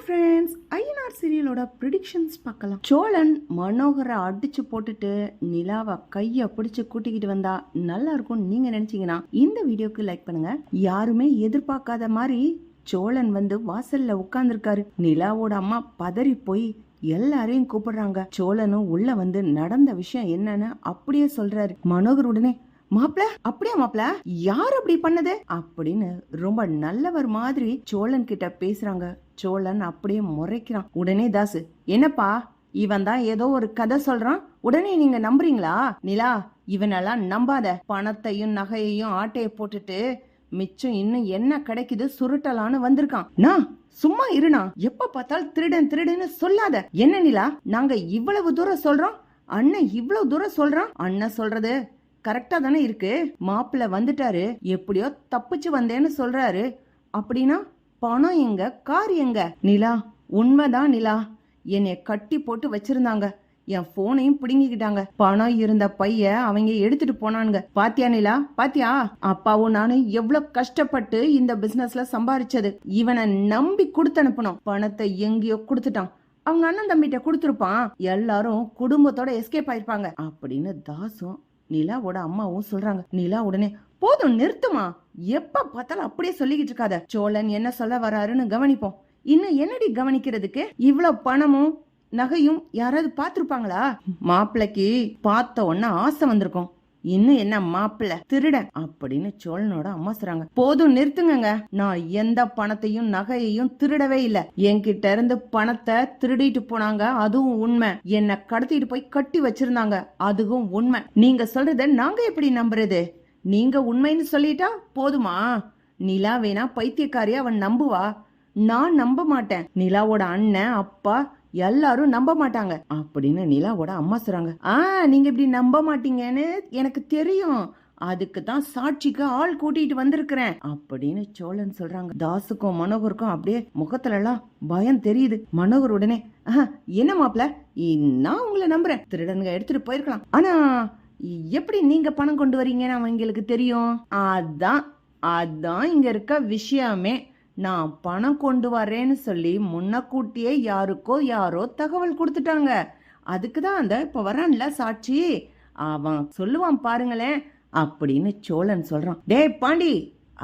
Hi friends INR சீரியலோட predictions பார்க்கலாம். சோழன் மனோகரை அடிச்சு போட்டுட்டு நிலாவை கையை பிடிச்சு கூட்டிக்கிட்டு வந்தா நல்லா இருக்கும் நீங்க நினைச்சீங்கன்னா இந்த வீடியோக்கு லைக் பண்ணுங்க. யாருமே எதிர்பார்க்காத மாதிரி சோழன் வந்து வாசல்ல உட்கார்ந்துருக்காரு. நிலாவோட அம்மா பதறி போய் எல்லாரையும் கூப்பிடுறாங்க. சோழனும் உள்ள வந்து நடந்த விஷயம் என்னன்னு அப்படியே சொல்றாரு. மனோகர் உடனே மாப்ள அப்படியா மாப்ள? யார் அப்படி பண்ணது? அப்படின்னு ரொம்ப நல்லவர் மாதிரி சோழன் கிட்ட பேசுறாங்க. சோழன் அப்படியே முறைக்கிறான். உடனே தாசு என்னப்பா இவன் தான் ஏதோ ஒரு கதை சொல்றான்? உடனே நீங்க நம்புறீங்களா? நிலா இவனெல்லாம் நம்பாத. பணத்தையும் நகையையும் ஆட்டைய போட்டுட்டு மிச்சம் இன்னும் என்ன கிடைக்குது? சுருட்டலான்னு வந்திருக்கான். நான் சும்மா இருணா எப்ப பார்த்தாலும் திருடன் திருடன்னு சொல்லாத. என்ன நிலா நாங்க இவ்வளவு தூரம் சொல்றோம்? அண்ணன் இவ்வளவு தூரம் சொல்றான்? அண்ணன் சொல்றது கரெக்டா தானே இருக்கு? மாப்பிள்ள வந்துட்டாரு. எப்படியோ தப்பிச்சு வந்தேன்னு சொல்றாரு. அப்படின்னா பணம் எங்க? கார் எங்க? நிலா உண்மைதான் நிலா. என்னை கட்டி போட்டு வச்சிருந்தாங்க. என் போனையும் பிடுங்கிக்கிட்டாங்க. பணம் இருந்த பைய அவங்க எடுத்துட்டு போனானுங்க. பாத்தியா நிலா? பாத்தியா? அப்பாவும் நானும் எவ்வளவு கஷ்டப்பட்டு இந்த பிசினஸ்ல சம்பாரிச்சது. இவனை நம்பி கொடுத்து அனுப்பணும் பணத்தை எங்கேயோ கொடுத்துட்டான். அவங்க அண்ணன் தம்பிட்ட கொடுத்துருப்பான். எல்லாரும் குடும்பத்தோட எஸ்கேப் ஆயிருப்பாங்க. அப்படின்னு தாசும் நிலாவோட அம்மாவும் சொல்றாங்க நிலா உடனே போதும் நிறுத்துமா எப்ப பார்த்தாலும் அப்படியே சொல்லிக்கிட்டு இருக்காத. சோழன் என்ன சொல்ல வராருன்னு கவனிப்போம். இன்னும் என்னடி கவனிக்கிறதுக்கு? இவ்வளவு பணமும் நகையும் யாராவது பார்த்துருப்பாங்களா? மாப்பிள்ளைக்கு பார்த்த உடனே ஆசை வந்திருக்கும். இன்னும் என்ன மாப்பிள்ள திருடன் அப்படின்னு சோழனோட அம்மா சொல்றாங்க. போதும் நிறுத்துங்க நான் எந்த பணத்தையும் நகையையும் திருடவே இல்ல. என்கிட்ட இருந்து பணத்தை திருடிட்டு போனாங்க. அதுவும் உண்மை. என்ன கடத்திட்டு போய் கட்டி வச்சிருந்தாங்க. அதுவும் உண்மை. நீங்க சொல்றத நாங்க எப்படி நம்புறது? நீங்க உண்மைன்னு சொல்லிட்டா போதுமா? நிலா வேணா பைத்தியக்காரி அவன் நம்புவா? நான் நம்ப மாட்டேன். நிலாவோட அண்ணன் அப்பா எல்லாரும் நம்ப மாட்டாங்க. அப்படின்னு நிலாவோட அம்மா சொல்றாங்க. ஆ நீங்க இப்படி நம்ப மாட்டீங்கன்னு எனக்கு தெரியும். அதுக்கு தான் சாட்சிக்கு ஆள் கூட்டிட்டு வந்திருக்கிறேன் அப்படின்னு சோழன் சொல்றாங்க. தாசுக்கும் மனோகருக்கும் அப்படியே முகத்துல எல்லாம் பயம் தெரியுது. மனோகர் உடனே "ஆஹா, என்ன மாப்பிள? நான் உங்களை நம்புறேன். திருடனுங்க எடுத்துட்டு போயிருக்கலாம். ஆனா எப்படி நீங்க பணம் கொண்டு வரீங்கன்னு அவங்களுக்கு தெரியும்? அதான் அதான் இங்க இருக்க விஷயமே. நான் பணம் கொண்டு வரேன்னு சொல்லி முன்னக்கூட்டியே யாருக்கோ யாரோ தகவல் கொடுத்துட்டாங்க. அதுக்கு தான் அந்த இப்போ வரான்ல சாட்சி. அவன் சொல்லுவான் பாருங்களேன் அப்படின்னு சோழன் சொல்கிறான் டேய் பாண்டி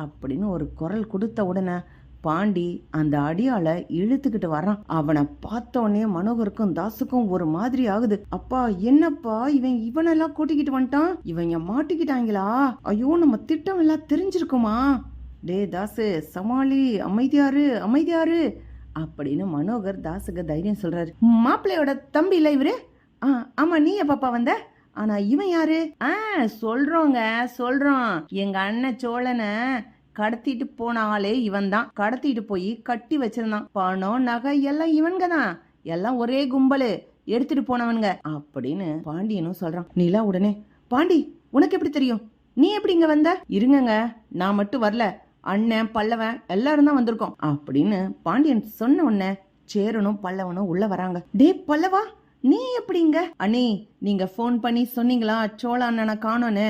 அப்படின்னு ஒரு குரல் கொடுத்த உடனே பாண்டி அந்த அடியாளை இழுத்துக்கிட்டு வர்றான். அவனை பார்த்தோன்னே மனோகருக்கும் தாசுக்கும் ஒரு மாதிரி ஆகுது. அப்பா என்னப்பா இவன் இவனெல்லாம் கூட்டிக்கிட்டு வந்துட்டான்? இவங்க மாட்டிக்கிட்டாங்களா? ஐயோ நம்ம திட்டம் எல்லாம் தெரிஞ்சிருக்குமா? டே தாசு சமாளி அமைதியாரு அமைதியாரு அப்படின்னு மனோகர் தாசுக்கு தைரியம் சொல்றாரு. மாப்பிள்ளையோட தம்பி இல்ல இவரு? ஆ ஆமா நீ பாப்பா வந்த? ஆனா இவன் யாரு? ஆ சொல்றோங்க சொல்றோம் எங்க அண்ணன் சோழனை கடத்திட்டு போன ஆளே இவன் தான் கடத்திட்டு போய் கட்டி வச்சிருந்தான். பணம் நகை எல்லாம் இவனுங்க தான் எல்லாம் ஒரே கும்பலு. எடுத்துட்டு போனவனுங்க அப்படின்னு பாண்டியனும் சொல்றான். நிலா உடனே பாண்டி உனக்கு எப்படி தெரியும்? நீ எப்படி இங்க வந்த? இருங்கங்க நான் மட்டும் வரல. அண்ணன் பல்லவன் எல்லாரும் தான் வந்திருக்கோம். அப்படின்னு பாண்டியன் சொன்ன உடனே சேரனும் பல்லவனும் உள்ள வராங்க. டே பல்லவா நீ எப்படிங்க? அண்ணே நீங்க ஃபோன் பண்ணி சொன்னீங்களா? சோழ அண்ணனை காணோன்னு.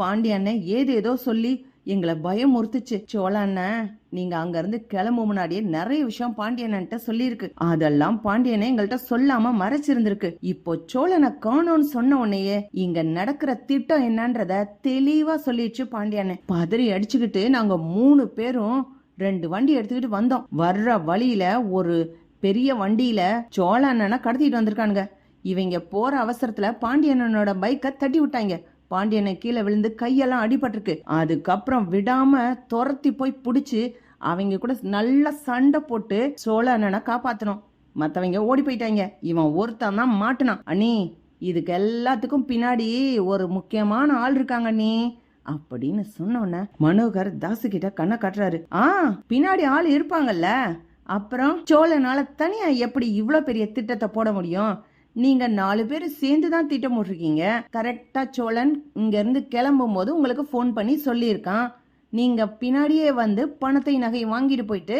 பாண்டிய அண்ணன் ஏதேதோ சொல்லி எங்களை பயமுறுத்துச்சு. சோழ அண்ணன் நீங்க அங்க இருந்து கிளம்பு முன்னாடியே நிறைய விஷயம் பாண்டியன்ட்ட சொல்லியிருக்கு. அதெல்லாம் பாண்டியனை எங்கள்கிட்ட சொல்லாம மறைச்சிருந்திருக்கு. இப்போ சோழனை காணோன்னு சொன்ன உடனேயே இங்க நடக்கிற திட்டம் என்னன்றத தெளிவா சொல்லிடுச்சு பாண்டியனை பதறி அடிச்சுக்கிட்டு நாங்க மூணு பேரும் ரெண்டு வண்டி எடுத்துக்கிட்டு வந்தோம். வர்ற வழியில ஒரு பெரிய வண்டியில சோழ அண்ணனை கடத்திட்டு வந்திருக்கானுங்க. இவங்க போற அவசரத்துல பாண்டியனோட பைக்கை தட்டி விட்டாங்க. பாண்டியனை கீழே விழுந்து கையெல்லாம் அடிபட்டிருக்கு. அதுக்கப்புறம் விடாம துரத்தி போய் பிடிச்சி அவங்க கூட நல்லா சண்டை போட்டு சோழ அண்ணனை காப்பாத்தணும். மற்றவங்க ஓடி போயிட்டாங்க. இவன் ஒருத்தன் தான் மாட்டினான். அண்ணி இதுக்கு எல்லாத்துக்கும் பின்னாடி ஒரு முக்கியமான ஆள் இருக்காங்க அண்ணி அப்படின்னு சொன்னோன்ன மனோகர் தாசு கிட்ட கண்ணை காட்டுறாரு. ஆ பின்னாடி ஆள் இருப்பாங்கல்ல. அப்புறம் சோழனால தனியா எப்படி இவ்வளோ பெரிய திட்டத்தை போட முடியும்? நீங்க நாலு பேர் சேர்ந்து தான் திட்டம் போட்டிருக்கீங்க. கரெக்டா சோழன் இங்க இருந்து கிளம்பும் போது உங்களுக்கு ஃபோன் பண்ணி சொல்லியிருக்கான். நீங்க பின்னாடியே வந்து பணத்தை நகை வாங்கிட்டு போயிட்டு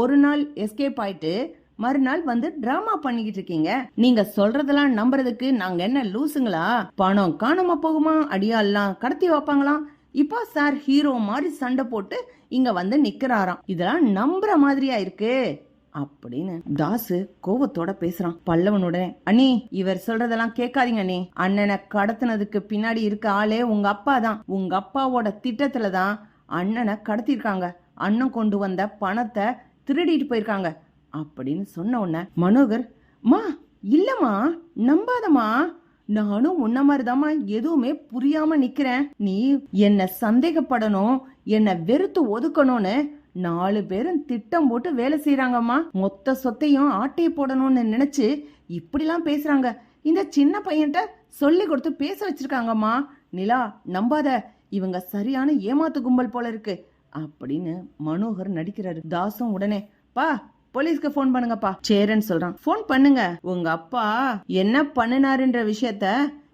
ஒரு நாள் எஸ்கேப் ஆயிட்டு மறுநாள் வந்து டிராமா பண்ணிக்கிட்டு இருக்கீங்க. நீங்க சொல்றதெல்லாம் நம்புறதுக்கு நாங்க என்ன லூசுங்களா? பணம் காணாம போகுமா? அடியாலாம் கடத்தி வைப்பாங்களாம். இப்போ சார் ஹீரோ மாதிரி சண்டை போட்டு இங்க வந்து நிக்கிறாராம். இதெல்லாம் நம்புற மாதிரியா இருக்கு? அப்படின்னு தாசு கோவத்தோட பேசுறான். பல்லவனுடனே அண்ணி இவர் சொல்றதெல்லாம் கேட்காதீங்க அண்ணி. அண்ணனை கடத்தினதுக்கு பின்னாடி இருக்க ஆளே உங்க அப்பா தான். உங்க அப்பாவோட திட்டத்துல தான் அண்ணனை கடத்திருக்காங்க அண்ணன் கொண்டு வந்த பணத்தை திருடிட்டு போயிருக்காங்க. அப்படின்னு சொன்ன உடனே மனோகர் மா இல்லம்மா நம்பாதம்மா. நானும் உன்ன மாதிரிதாம்மா எதுவுமே புரியாம நிக்கிறேன். நீ என்ன சந்தேகப்படணும் என்ன வெறுத்து ஒதுக்கணும்னு நாலு பேரும் திட்டம் போட்டு வேலை செய்யறாங்கம்மா மொத்த சொத்தையும் ஆட்டையை போடணும்னு நினைச்சு இப்படிலாம் பேசுறாங்க. இந்த சின்ன பையன்கிட்ட சொல்லி கொடுத்து பேச வச்சிருக்காங்கம்மா. நிலா நம்பாத இவங்க சரியான ஏமாத்து கும்பல் போல இருக்கு அப்படின்னு மனோகர் நடிக்கிறாரு. தாசும் உடனே பா போலீஸ்க்கு ஃபோன் பண்ணுங்கப்பா. சேரன் சொல்றான். ஃபோன் பண்ணுங்க. உங்க அப்பா என்ன பண்ணினாருன்ற விஷயத்த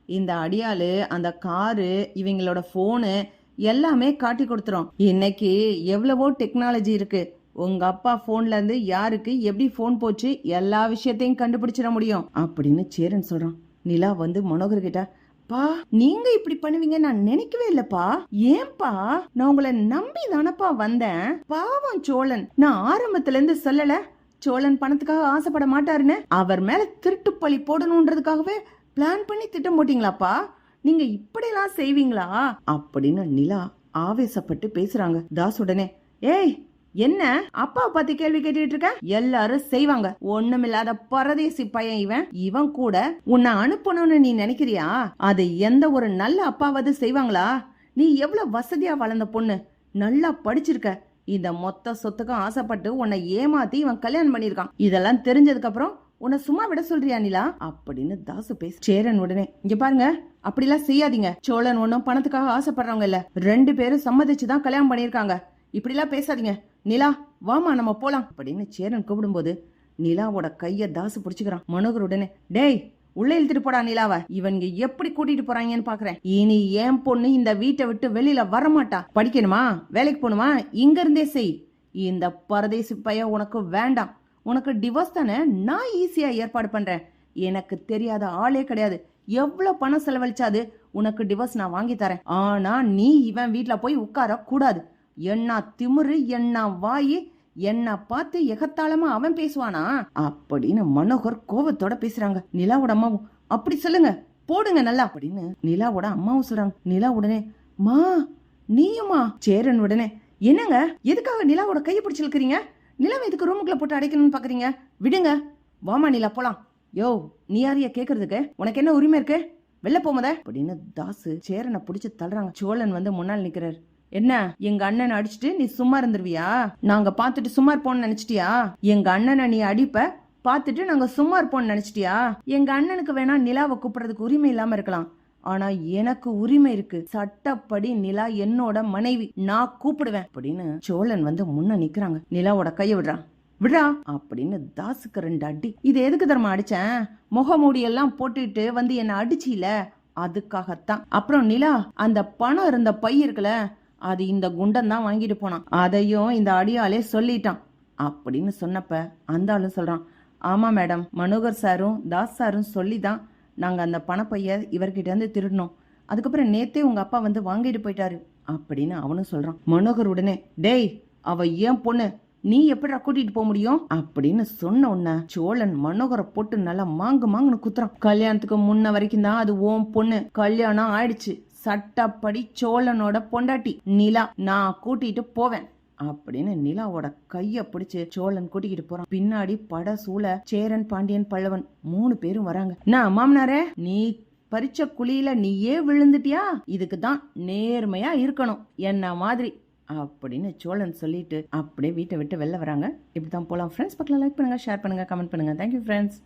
இந்த அடியாளு அந்த காரு இவங்களோட போனு எல்லாமே காட்டி கொடுத்துரும். இன்னைக்கு எவ்வளவோ டெக்னாலஜி இருக்கு. உங்க அப்பா போன்ல இருந்து யாருக்கு எப்படி போன் போச்சு எல்லா விஷயத்தையும் கண்டுபிடிச்சிட முடியும். அப்படின்னு சேரன் சொல்றான். நிலா வந்து மனோகர் கிட்ட பா நீங்க இப்படி பண்ணுவீங்க நான் நினைக்கவே இல்லப்பா. ஏன்பா? நான் உங்களை நம்பி தானப்பா வந்தேன். பாவம் சோழன். நான் ஆரம்பத்துல இருந்து சொல்லல. சோழன் பணத்துக்காக ஆசைப்பட மாட்டாருன்னு. அவர் மேல திருட்டு பழி போடணுன்றதுக்காகவே பிளான் பண்ணி திட்டம் போட்டீங்களாப்பா? நீங்க இப்படியெல்லாம் செய்வீங்களா? அப்படின்னு நிலா ஆவேசப்பட்டு பேசுறாங்க. தாஸ் உடனே ஏய் என்ன? அப்பா பத்தி கேள்வி கேட்டுட்டு இருக்க? எல்லாரும் செய்வாங்க. ஒண்ணுமில்லாத பரதேசி பையன் இவன். இவன் கூட உன்னை அனுப்பணும்னு நீ நினைக்கிறியா? அது எந்த ஒரு நல்ல அப்பாவது செய்வாங்களா? நீ எவ்வளவு வசதியா வளர்ந்த பொண்ணு. நல்லா படிச்சிருக்க. இந்த மொத்த சொத்துக்கும் ஆசைப்பட்டு உன்னை ஏமாத்தி இவன் கல்யாணம் பண்ணிருக்கான் இதெல்லாம் தெரிஞ்சதுக்கு அப்புறம் உன்னை சும்மா விட சொல்றியா நிலா? அப்படின்னு தாசு பேச சேரன் உடனே இங்க பாருங்க அப்படிலாம் செய்யாதீங்க. சோழன் ஒன்னும் பணத்துக்காக ஆசைப்படுறவங்க இல்ல. ரெண்டு பேரும் சம்மதிச்சு தான் கல்யாணம் பண்ணிருக்காங்க இப்படிலாம் பேசாதீங்க. நிலா வாமா நம்ம போலாம். அப்படின்னு சேரன் கூப்பிடும்போது நிலாவோட கைய தாசு பிடிச்சுக்கிறான். மனோகர் உடனே டேய் உள்ள இழுத்துட்டு போடா நிலாவ. இவங்க எப்படி கூட்டிட்டு போறாங்கன்னு பாக்குறேன். இனி ஏன் பொண்ணு இந்த வீட்டை விட்டு வெளியில வரமாட்டா. படிக்கணுமா? வேலைக்கு போகணுமா? இங்க இருந்தே செய். இந்த பரதேசி பைய உனக்கு வேண்டாம். உனக்கு டிவோர்ஸ் தானே? நான் ஈஸியாக ஏற்பாடு பண்ணுறேன் எனக்கு தெரியாத ஆளே கிடையாது. எவ்வளோ பணம் செலவழிச்சாது உனக்கு டிவோர்ஸ் நான் வாங்கி தரேன். ஆனால் நீ இவன் வீட்டில் போய் உட்கார கூடாது என்ன திமிரு என்ன வாயி என்ன பார்த்து எகத்தாளமா அவன் பேசுவானா? அப்படின்னு மனோகர் கோவத்தோட பேசுறாங்க. நிலாவோட அம்மாவும் அப்படி சொல்லுங்க போடுங்க நல்லா. அப்படின்னு நிலாவோட அம்மாவும் சொல்றாங்க. நிலா உடனே மா நீயுமா சேரன் உடனே என்னங்க? எதுக்காக நிலாவோட கையை பிடிச்சிருக்கிறீங்க? நிலம் இதுக்கு எதுக்கு ரூமுக்குள்ள போட்டு அடைக்கணும்னு பாக்குறீங்க? விடுங்க. வாமா நிலா போலாம். யோ நீ யாரிய கேக்குறதுக்கு? உனக்கு என்ன உரிமை இருக்கு? வெளில போமத அப்படின்னு தாசு சேரனை பிடிச்சு தள்ளுறாங்க. சோழன் வந்து முன்னால் நிக்கிறார். என்ன? எங்க அண்ணனை அடிச்சிட்டு நீ சும்மா இருந்துருவியா? நாங்க பார்த்துட்டு சும்மா இருப்போம்னு நினைச்சிட்டியா? எங்க அண்ணனை நீ அடிப்ப பார்த்துட்டு நாங்க சும்மா இருப்போம்னு நினைச்சிட்டியா? எங்க அண்ணனுக்கு வேணா நிலாவை கூப்பிடுறதுக்கு உரிமை இல்லாம இருக்கலாம். ஆனா எனக்கு உரிமை இருக்கு. சட்டப்படி நிலா என்னோட மனைவி. நான் கூப்பிடுவேன். அப்படின்னு சோழன் வந்து முன்ன நிக்கிறாங்க. நிலாவோட கைய விடுறான் விடா அப்படின்னு தாசுக்கு ரெண்டு அடி. இது எதுக்கு தரமா அடிச்சேன்? முகமூடியெல்லாம் போட்டுட்டு வந்து என்ன அடிச்சில அதுக்காகத்தான். அப்புறம் நிலா அந்த பணம் இருந்த பை இருக்குல்ல அது இந்த குண்டன் தான் வாங்கிட்டு போனான். அதையும் இந்த அடியாலே சொல்லிட்டான். அப்படின்னு சொன்னப்ப அந்த ஆளும் சொல்றான். ஆமா மேடம் மனோகர் சாரும் தாஸ் சாரும் சொல்லி தான் நாங்கள் அந்த பணப்பையை இவர்கிட்டருந்து திருடினோம் அதுக்கப்புறம் நேத்தே உங்கள் அப்பா வந்து வாங்கிட்டு போயிட்டாரு. அப்படின்னு அவனும் சொல்கிறான் மனோகர் உடனே டேய் அவ ஏன் பொண்ணு? நீ எப்படிடா கூட்டிட்டு போக முடியும்? அப்படின்னு சொன்ன உடனே சோழன் மனோகரை போட்டு நல்லா மாங்கு மாங்குன்னு குத்துறான். கல்யாணத்துக்கு முன்ன வரைக்கும் தான் அது ஓம் பொண்ணு கல்யாணம் ஆயிடுச்சு. சட்டப்படி சோழனோட பொண்டாட்டி. நிலா நான் கூட்டிட்டு போவேன். அப்படின்னு நிலாவோட கைய பிடிச்சு சோழன் கூட்டிக்கிட்டு போறான். பின்னாடி பட சூழ சேரன் பாண்டியன் பல்லவன் மூணு பேரும் வராங்க. நான் மாமனாரே நீ பறிச்ச குழியில நீயே விழுந்துட்டியா? இதுக்கு தான் நேர்மையா இருக்கணும். என்ன மாதிரி? அப்படின்னு சோழன் சொல்லிட்டு அப்படியே வீட்டை விட்டு வெளில வராங்க. இப்படி தான் போகலாம் ஃப்ரெண்ட்ஸ் பக்கம் லைக் பண்ணுங்க ஷேர் பண்ணுங்க கமெண்ட் பண்ணுங்க. Thank you friends